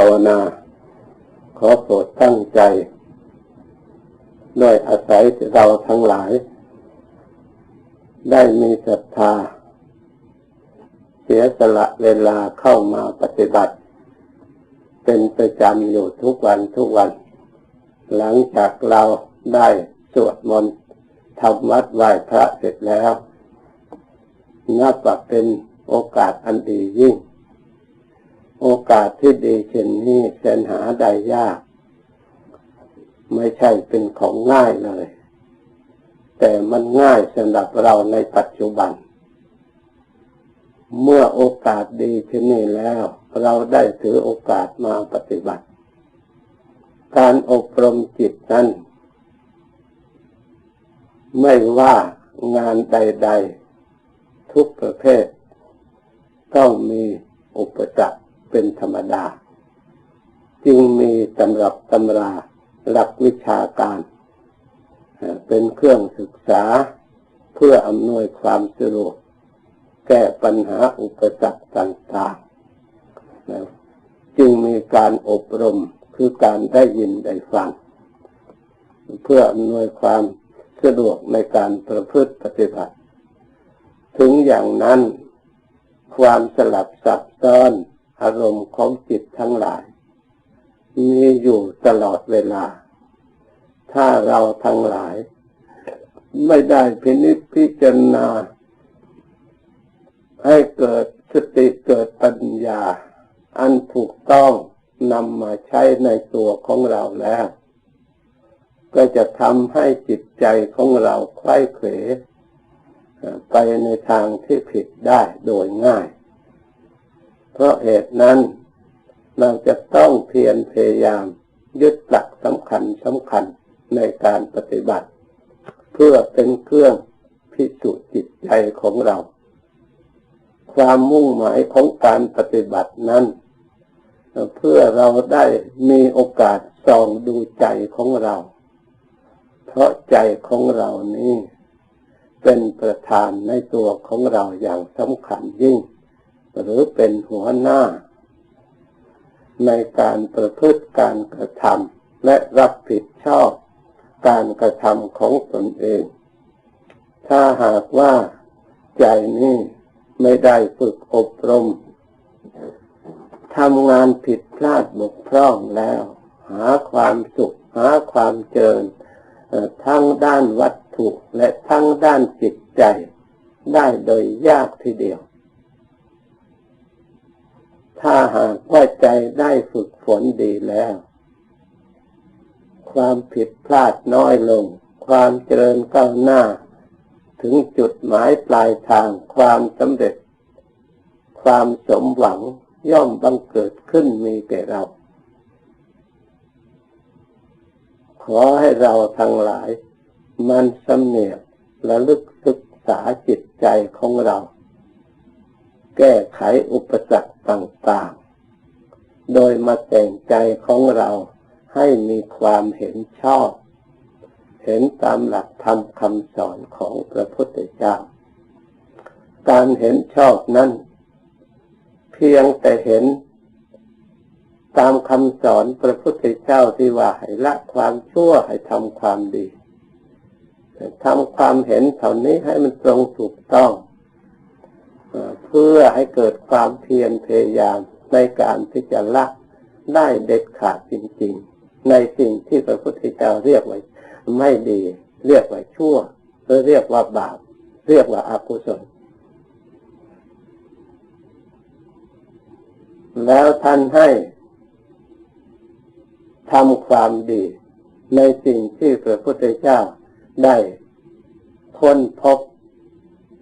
าวนา ขอโปรดตั้งใจด้วยอาศัยเราทั้งหลาย ได้มีศรัทธา เสียสละเวลาเข้ามาปฏิบัติ เป็นประจำอยู่ทุกวันทุกวัน หลังจากเราได้สวดมนต์ทำวัดไหว้พระเสร็จแล้วนับว่าเป็นโอกาสอันดียิ่ง โอกาสที่ดีเช่นนี้แสนหาได้ยาก ไม่ใช่เป็นของง่ายเลย แต่มันง่ายสำหรับเราในปัจจุบัน เมื่อโอกาสดีเช่นนี้แล้ว เราได้ถือโอกาสมาปฏิบัติ การอบรมจิตนั้น ไม่ว่างานใด ๆ ทุกประเภทต้องมีอุปสรรค เป็นธรรมดา จึงมีตำรับตำราหลักวิชาการ เป็นเครื่องศึกษาเพื่ออำนวยความสะดวกแก้ปัญหาอุปสรรคต่างๆ จึงมีการอบรมคือการได้ยินได้ฟัง เพื่ออำนวยความสะดวกในการประพฤติปฏิบัติ ถึงอย่างนั้นความสลับซับซ้อน อารมณ์ของจิตทั้งหลาย มีอยู่ตลอดเวลา ถ้าเราทั้งหลาย ไม่ได้พินิจพิจารณา ให้เกิดสติเกิดปัญญา อันถูกต้องนำมาใช้ในตัวของเราแล้ว ก็จะทำให้จิตใจของเราคล้ายเขวไปในทางที่ผิดได้โดยง่าย เพราะเหตุนั้น เราจะต้องเพียรพยายาม ยึดหลักสำคัญสำคัญในการปฏิบัติ เพื่อเป็นเครื่องพิสูจน์จิตใจของเรา ความมุ่งหมายของการปฏิบัตินั้น เพื่อเราได้มีโอกาสส่องดูใจของเรา เพราะใจของเรานี้เป็นประธานในตัวของเราอย่างสำคัญยิ่ง หรือเป็นหัวหน้า ในการประพฤติการกระทำและรับผิดชอบการกระทำของตนเอง ถ้าหากว่าใจนี้ไม่ได้ฝึกอบรมทำงานผิดพลาดบกพร่องแล้ว หาความสุข หาความเจริญทั้งด้านวัตถุและทั้งด้านจิตใจ ได้โดยยากทีเดียว ถ้าหากว่าใจได้ฝึกฝนดีแล้ว ความผิดพลาดน้อยลง ความเจริญก้าวหน้า ถึงจุดหมายปลายทางความสำเร็จ ความสมหวังย่อมบังเกิดขึ้นมีแก่เรา ขอให้เราทั้งหลาย มันสำเนียกและลึกศึกษาจิตใจของเรา แก้ไขอุปสรรคต่างๆ โดยมาแต่งใจของเราให้มีความเห็นชอบ เห็นตามหลักธรรมคำสอนของพระพุทธเจ้า การเห็นชอบนั้น เพียงแต่เห็นตามคำสอนพระพุทธเจ้าที่ว่าให้ละความชั่วให้ทำความดีทำความเห็นเท่านี้ให้มันตรงถูกต้อง เพื่อให้เกิดความเพียรพยายามในการที่จะละได้เด็ดขาดจริง ๆ ในสิ่งที่พระพุทธเจ้าเรียกไว้ไม่ดี เรียกว่าชั่วหรือเรียกว่าบาป เรียกว่าอากุศลแล้วท่านให้ทำความดี ในสิ่งที่พระพุทธเจ้าได้ค้นพบ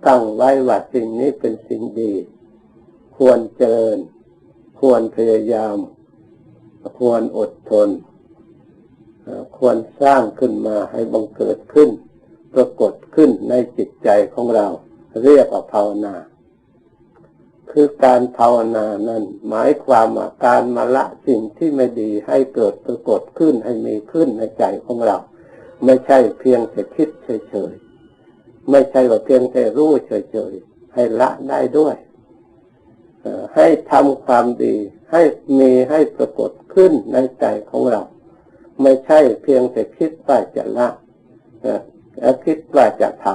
ตั้งไว้ว่าสิ่งนี้เป็นสิ่งดี ควรเจริญ ควรพยายาม ควรอดทน ควรสร้างขึ้นมาให้บังเกิดขึ้น ปรากฏขึ้นในจิตใจของเรา เรียกว่าภาวนา คือการภาวนานั้น หมายความว่าการมาละสิ่งที่ไม่ดีให้เกิดปรากฏขึ้นให้มีขึ้นในใจของเรา ไม่ใช่เพียงแต่คิดเฉย ไม่ใช่ว่าเพียงแต่รู้เฉยๆให้ละได้ด้วยให้ทำความดี ให้มีให้ปรากฏขึ้นในใจของเรา ไม่ใช่เพียงแต่คิดว่าจะละและคิดว่าจะท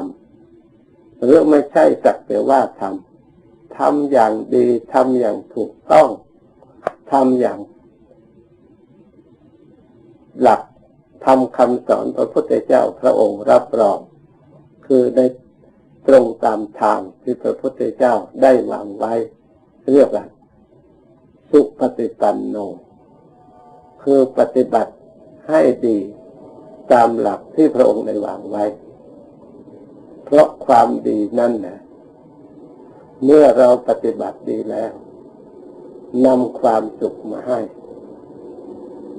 ำหรือไม่ใช่สักแต่ว่าทำทำอย่างดีทำอย่างถูกต้องทำอย่าง หลักทำคำสอนพระพุทธเจ้าพระองค์รับรอง คือในตรงตามทางที่พระพุทธเจ้าได้วางไว้ เรียกว่าสุปฏิปันโน คือปฏิบัติให้ดีตามหลักที่พระองค์ได้วางไว้ เพราะความดีนั่นนะเมื่อเราปฏิบัติดีแล้วนำความสุขมาให้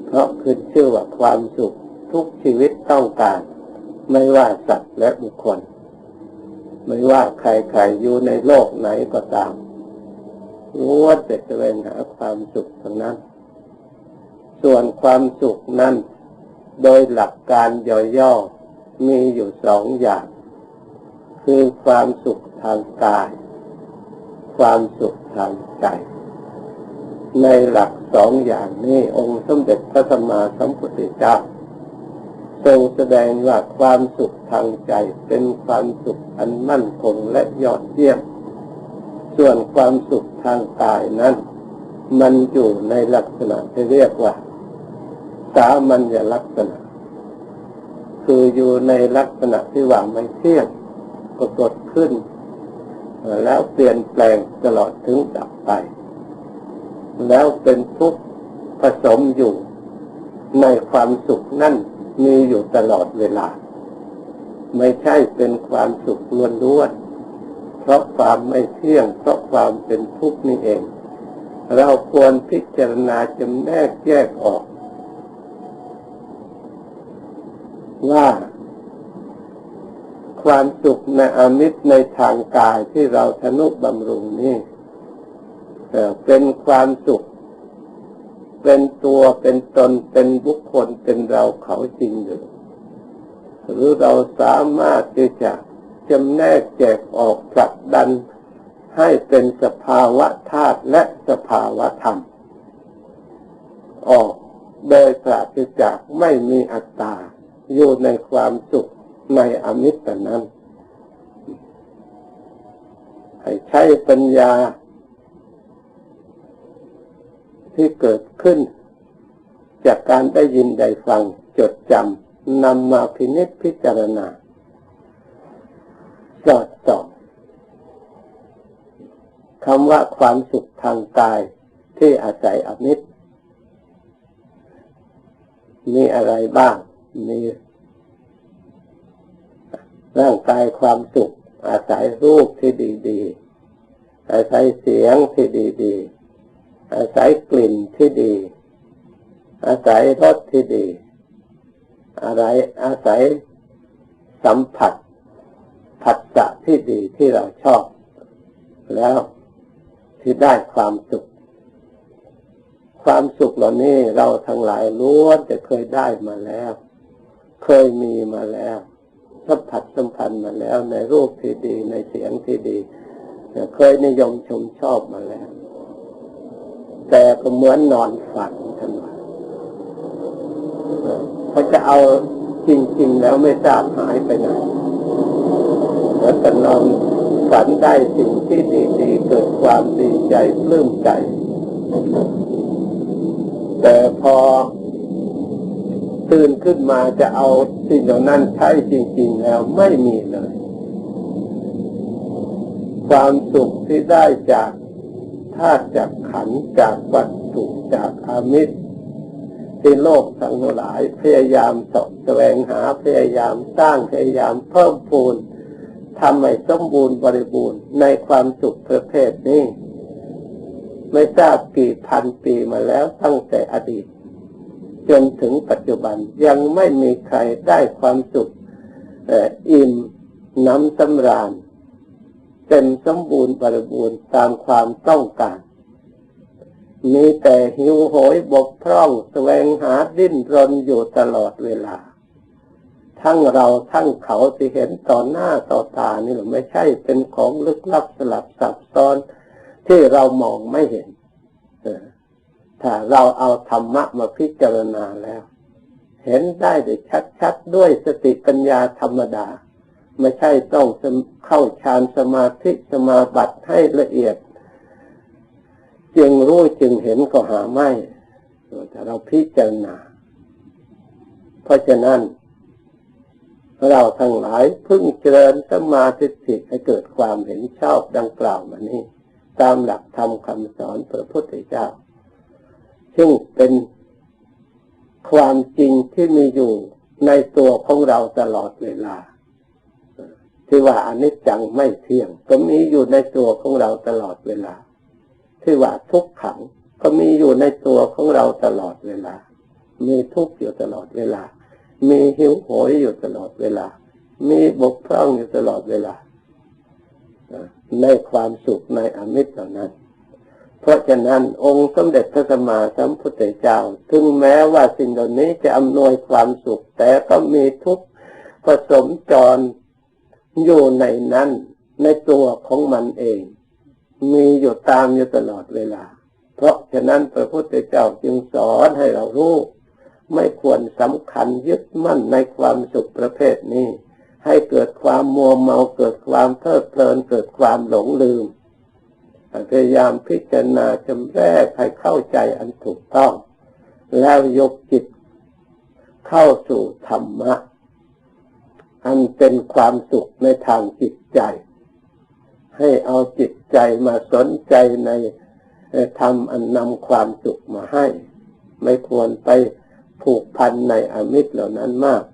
เพราะคือชื่อว่าความสุขทุกชีวิตต้องการ ไม่ว่าสัตว์และบุคคล ไม่ว่าใครๆอยู่ในโลกไหนก็ตามล้วนแต่จะเวนหาความสุขทั้งนั้น ส่วนความสุขนั้น โดยหลักการย่อยๆมีอยู่สองอย่าง คือความสุขทางกาย ความสุขทางใจ ในหลักสองอย่างนี้องค์สมเด็จพระสัมมาสัมพุทธเจ้า ทรงแสดงว่าความสุขทางใจเป็นความสุขอันมั่นคงและยอดเยี่ยม ส่วนความสุขทางกายนั้น มันอยู่ในลักษณะที่เรียกว่า สามัญลักษณะ คืออยู่ในลักษณะที่ว่าไม่เที่ยงปรากฏขึ้น แล้วเปลี่ยนแปลงตลอดถึงดับไป แล้วเป็นทุกข์ผสมอยู่ในความสุขนั่น มีอยู่ตลอดเวลา ไม่ใช่เป็นความสุขล้วนๆเพราะความไม่เที่ยง เพราะความเป็นทุกข์นี่เอง เราควรพิจารณาจำแนกแยกออก ว่าความสุขในอมิตรในทางกายที่เราทนุบำรุงนี่เป็นความสุข เป็นตัวเป็นตนเป็นบุคคลเป็นเราเขาจริงหรือหรือเราสามารถที่จะจำแนกแจกออกผลักดัน ให้เป็นสภาวะธาตุและสภาวะธรรม ออกโดยปราศจากไม่มีอัตตา อยู่ในความสุขในอมิตรนั้น ให้ใช้ปัญญา ที่เกิดขึ้น จากการได้ยินได้ฟังจดจำนำมาพินิจพิจารณาสอดส่องคำว่าความสุขทางกายที่อาศัยอมิตรมีอะไรบ้าง มีร่างกายความสุข อาศัยรูปที่ดี ๆ อาศัยเสียงที่ดี ๆ อาศัยกลิ่นที่ดี อาศัยรสที่ดี อะไรอาศัยสัมผัสผัสสะที่ดีที่เราชอบ แล้วที่ได้ความสุข ความสุขเหล่านี้เราทั้งหลายรู้ว่าจะเคยได้มาแล้ว เคยมีมาแล้วสัมผัสสัมพันธ์มาแล้วในรูปที่ดีในเสียงที่ดีเคยนิยมชมชอบมาแล้ว แต่ก็เหมือนนอนฝันท่านว่าเขาจะเอาจริง ๆ แล้วไม่ทราบหายไปไหนแล้วก็นอนฝันได้สิ่งที่ดีๆเกิดความดีใจปลื้มใจ แต่พอตื่นขึ้นมาจะเอาสิ่งเหล่านั้นใช้จริง ๆ แล้วไม่มีเลย ความสุขที่ได้จากาตุจากขันจากวัตถุจากอามิตรที่โลกทั้งหลายพยายามสอบแสวงหาพยายามสร้างพยายามเพิ่มพูนทำให้สมบูรณ์บริบูรณ์ในความสุขประเภทนี้ ไม่ทราบกี่พันปีมาแล้วตั้งแต่อดีต จนถึงปัจจุบันยังไม่มีใครได้ความสุขอิ่มน้ำสำราญ เต็มสมบูรณ์บริบูรณ์ตามความต้องการ มีแต่หิวโหยบกพร่องแสวงหาดิ้นรนอยู่ตลอดเวลา ทั้งเราทั้งเขาที่เห็นต่อหน้าต่อตานี่หรือไม่ใช่เป็นของลึกลับสลับซับซ้อนที่เรามองไม่เห็นถ้าเราเอาธรรมะมาพิจารณาแล้ว เห็นได้ได้ชัดๆด้วยสติปัญญาธรรมดา ไม่ใช่ต้องเข้าฌานสมาธิสมาบัติให้ละเอียด จึงรู้จึงเห็นก็หาไม่แต่เราพิจารณา เพราะฉะนั้น เราทั้งหลายพึ่งเจริญสมาธิให้เกิดความเห็นชอบดังกล่าวมานี้ ตามหลักธรรมคำสอนพระพุทธเจ้า ซึ่งเป็นความจริงที่มีอยู่ในตัวของเราตลอดเวลา ที่ว่าอนิจจังไม่เที่ยง ก็มีอยู่ในตัวของเราตลอดเวลา ที่ว่าทุกขังก็มีอยู่ในตัวของเราตลอดเวลา มีทุกข์อยู่ตลอดเวลา มีหิวโหยอยู่ตลอดเวลา มีบกพร่องอยู่ตลอดเวลา ในความสุขในอมิตรเหล่านั้น เพราะฉะนั้นองค์สมเด็จพระสัมมาสัมพุทธเจ้า ถึงแม้ว่าสิ่งเหล่านี้จะอำนวยความสุข แต่ก็มีทุกข์ผสมจร อยู่ในนั้น ในตัวของมันเอง มีอยู่ตามอยู่ตลอดเวลา เพราะฉะนั้นพระพุทธเจ้าจึงสอนให้เรารู้ ไม่ควรสำคัญยึดมั่นในความสุขประเภทนี้ ให้เกิดความมัวเมาเกิดความเพลิดเพลินเกิดความหลงลืมพยายามพิจารณาจำแรกให้เข้าใจอันถูกต้อง แล้วยกจิตเข้าสู่ธรรมะ อันเป็นความสุขในทางจิตใจ ให้เอาจิตใจมาสนใจในธรรมอันนำความสุขมาให้ ไม่ควรไปผูกพันในอมิตรเหล่านั้นมาก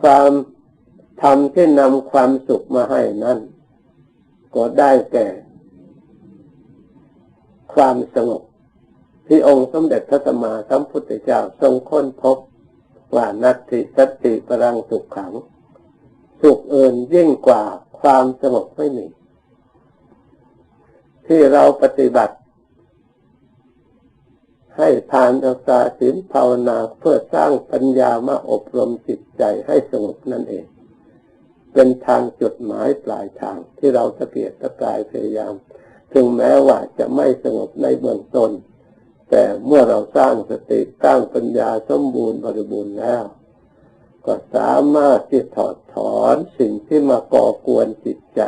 ความธรรมที่นำความสุขมาให้นั้น ก็ได้แก่ ความสงบที่องค์สมเด็จพระสัมมาสัมพุทธเจ้าทรงค้นพบ ว่านัตติสติปรังสุขขัง สุขเอินยิ่งกว่าความสงบไม่มี ที่เราปฏิบัติ ให้ทานรักษาศีลภาวนาเพื่อสร้างปัญญามาอบรมจิตใจให้สงบนั่นเอง เป็นทางจุดหมายปลายทางที่เราตะเกียกตะกายพยายาม ถึงแม้ว่าจะไม่สงบในเบื้องต้น เมื่อเราสร้างสติตั้างปัญญาสมบูรณ์บริบูรณ์แล้ว ก็สามารถที่ถอดถอนสิ่งที่มาก่อกวนจิตใจ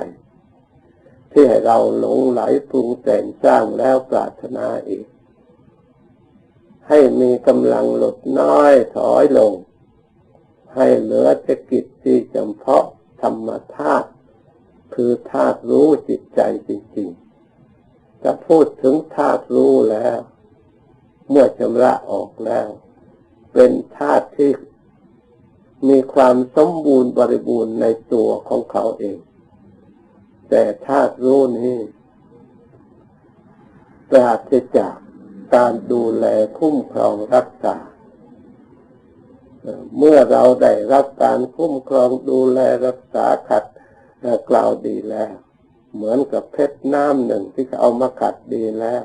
ที่ให้เราหลงไหลปรุงแต่งสร้างแล้วปรารถนาอีก ให้มีกำลังลดน้อยถอยลง ให้เหลือแต่กิจที่จำเพาะธรรมธาตุคือธาตุรู้จิตใจจริงๆถ้าพูดถึงธาตุรู้แล้ว เมื่อชำระออกแล้ว เป็นธาตุที่มีความสมบูรณ์บริบูรณ์ในตัวของเขาเอง แต่ธาตุรู้นี้ปราศจากการดูแลคุ้มครองรักษา เมื่อเราได้รับการคุ้มครองดูแลรักษาขัดกล่าวดีแล้ว เหมือนกับเพชรน้ำหนึ่งที่เขาเอามาขัดดีแล้ว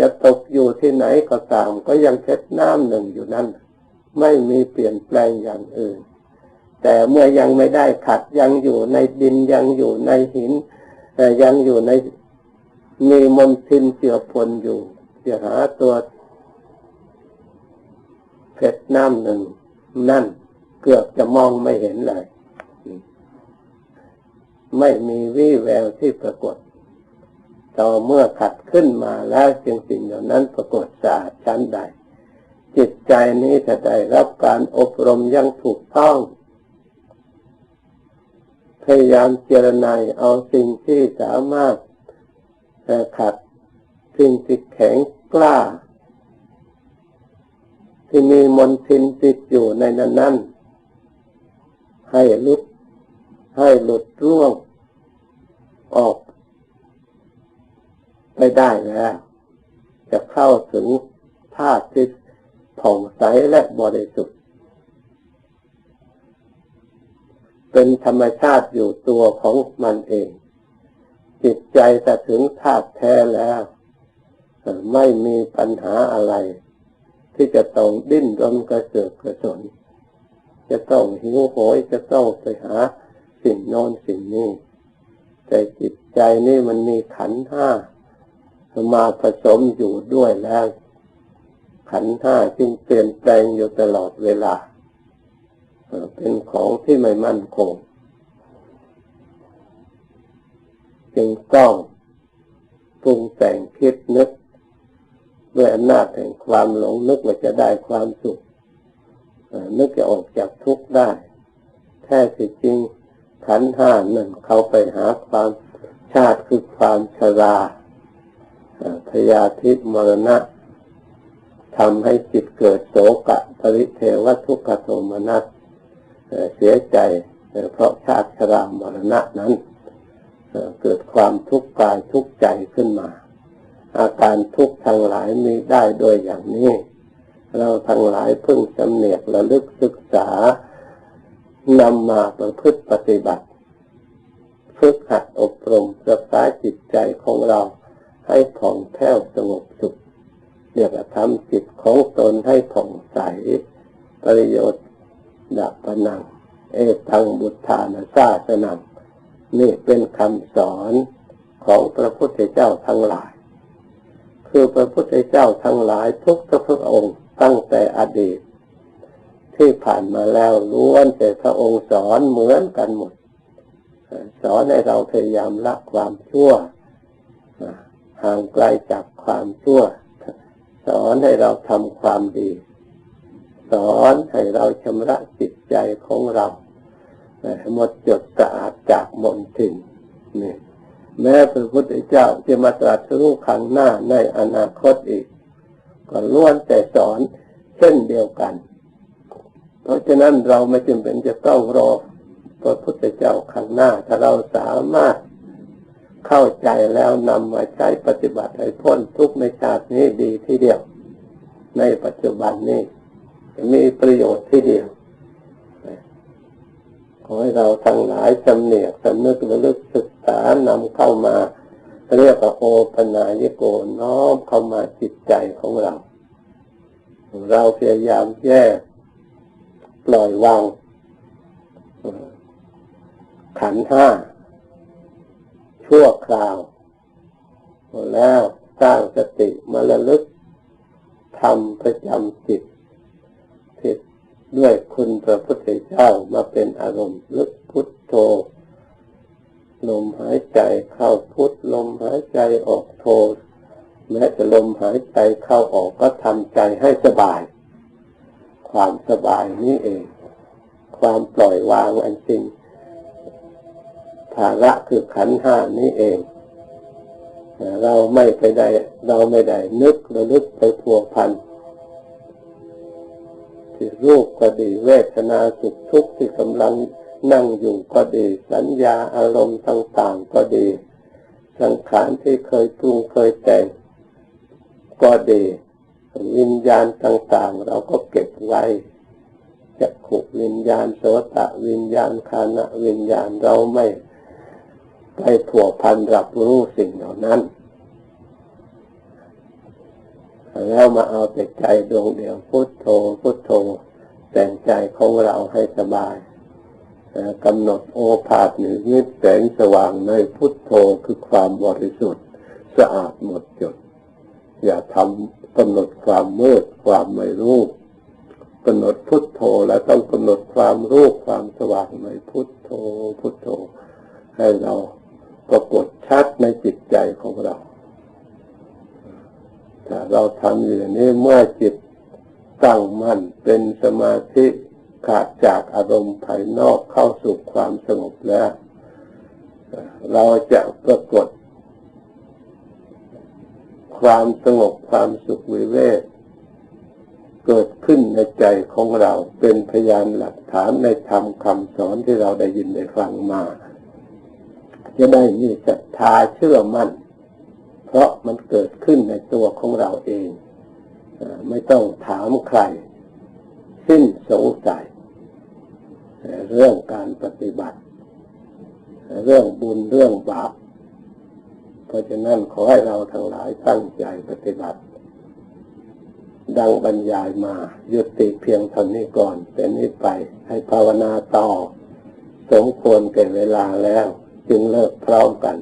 จะตกอยู่ที่ไหนก็ตามก็ยังเพชรน้ำหนึ่งอยู่นั่น ไม่มีเปลี่ยนแปลงอย่างอื่น แต่เมื่อยังไม่ได้ขัดยังอยู่ในดินยังอยู่ในหินแต่ยังอยู่ในมีมลทินเจือปนอยู่จะหาตัวเพชรน้ำหนึ่งนั่นเกือบจะมองไม่เห็นเลย ไม่มีวี่แววที่ปรากฏ ต่อเมื่อขัดขึ้นมาแล้วจึงสิ่งเหล่านั้นปรากฏสะอาดชั้นใด จิตใจนี้จะได้รับการอบรมยังถูกต้อง พยายามเจรนายเอาสิ่งที่สามารถขัดสิ่งที่แข็งกล้า ที่มีมนทินติดอยู่ในนั้นนั้นให้ลุดให้หลุดร่วงออก ไปได้แล้ว จะเข้าถึงธาตุที่ผ่องใสและบริสุทธิ์ เป็นธรรมชาติอยู่ตัวของมันเอง จิตใจจะถึงธาตุแท้แล้ว ไม่มีปัญหาอะไร ที่จะต้องดิ้นรนกระเสือกกระสน จะต้องหิวโหยจะต้องไปหาสิ่งโน้นสิ่งนี้แต่จิตใจนี่มันมีขันห้า มาผสมอยู่ด้วยแล้ว ขันห้าจึงเปลี่ยนแปลงอยู่ตลอดเวลา เป็นของที่ไม่มั่นคง จึงต้องปรุงแต่งคิดนึกด้วยอำนาจแห่งความหลงนึกว่าจะได้ความสุขนึกจะออกจากทุกข์ได้ แท้จริงขันห้านั่นเขาไปหาความชาติคือความชรา พยาธิมรณะทำให้จิตเกิดโศกะปริเทวทุกขโทมนัสเสียใจเพราะชาติชรามรณะนั้นเกิดความทุกข์กายทุกข์ใจขึ้นมา อาการทุกข์ทั้งหลายมีได้โดยอย่างนี้ เราทั้งหลายพึ่งจำเนียกระลึกศึกษานำมาประพฤติปฏิบัติ ฝึกหัดอบรมรักษาจิตใจของเรา ให้ผ่องแผ้วสงบสุขเรียกว่าทำจิตของตนให้ผ่องใส ประโยชน์ดับปนัง เอตังบุตธานาซาสนังนี่เป็นคำสอนของพระพุทธเจ้าทั้งหลาย คือพระพุทธเจ้าทั้งหลายทุกพระองค์ตั้งแต่อดีต ที่ผ่านมาแล้วล้วนแต่พระองค์สอนเหมือนกันหมด สอนให้เราพยายามละความชั่ว ห่างไกลจากความชั่ว สอนให้เราทำความดี สอนให้เราชำระจิตใจของเราหมดจดสะอาดจากมนทินนี่แม้พระพุทธเจ้าจะมาตรัสรู้ครั้งหน้าในอนาคตอีก ก็ล้วนแต่สอนเช่นเดียวกัน เพราะฉะนั้นเราไม่จำเป็นจะต้องรอพระพุทธเจ้าครั้งหน้า ถ้าเราสามารถ เข้าใจแล้วนำมาใช้ปฏิบัติให้พ้นทุกในชาตินี้ดีที่เดียว ในปัจจุบันนี้มีประโยชน์ที่เดียวขอให้เราทั้งหลายจำเนียกสำนึกระลึกศึกษานำเข้ามาเรียกว่าโอปนายโกน้อมเข้ามาจิตใจของเรา เราพยายามแยกปล่อยวางขันห้า ชั่วคราว แล้วสร้างสติมาระลึกทำประจำจิตที่ด้วยคุณพระพุทธเจ้ามาเป็นอารมณ์ลึกพุทโธลมหายใจเข้าพุทลมหายใจออกโธแม้จะลมหายใจเข้าออกก็ทำใจให้สบาย ความสบายนี้เอง ความปล่อยวางอันจริง ภาระคือขันห้านี้เอง เราไม่ไปได้ เราไม่ได้นึกระลึกไปพัวพันที่รูปก็ดีเวทนาสุขทุกข์ที่กำลังนั่งอยู่ก็ดี สัญญาอารมณ์ต่าง ๆ ก็ดี สังขารที่เคยปรุงเคยแต่งก็ดีวิญญาณต่าง ๆ เราก็เก็บไว้จักขุวิญญาณโสตะวิญญาณคานะวิญญาณเราไม่ ไปผัวพันรับรู้สิ่งเหล่านั้น แล้วมาเอาแต่ใจดวงเดียวพุทโธพุทโธ แต่งใจของเราให้สบายกำหนดโอภาษหรือยึดแสงสว่างในพุทโธคือความบริสุทธิ์ สะอาดหมดจด อย่าทำกำหนดความมืดความไม่รู้กำหนดพุทโธแล้วต้องกำหนดความรู้ความสว่างในพุทโธพุทโธ ให้เรา ปรากฏชัดในจิตใจของเราถ้าเราทำอย่างนี้เมื่อจิตตั้งมั่นเป็นสมาธิขาดจากอารมณ์ภายนอกเข้าสู่ความสงบแล้ว เราจะปรากฏ ความสงบความสุขวิเวกเกิดขึ้นในใจของเราเป็นพยานหลักฐานในธรรมคำสอนที่เราได้ยินได้ฟังมา จะได้มีศรัทธาเชื่อมั่น เพราะมันเกิดขึ้นในตัวของเราเอง ไม่ต้องถามใคร สิ้นสงสัย เรื่องการปฏิบัติ เรื่องบุญเรื่องบาป เพราะฉะนั้นขอให้เราทั้งหลายตั้งใจปฏิบัติ ดังบรรยายมายุติเพียงเท่านี้ก่อนแต่นี้ไปให้ภาวนาต่อ สมควรแก่เวลาแล้ว จึงเลิกพร้อมกัน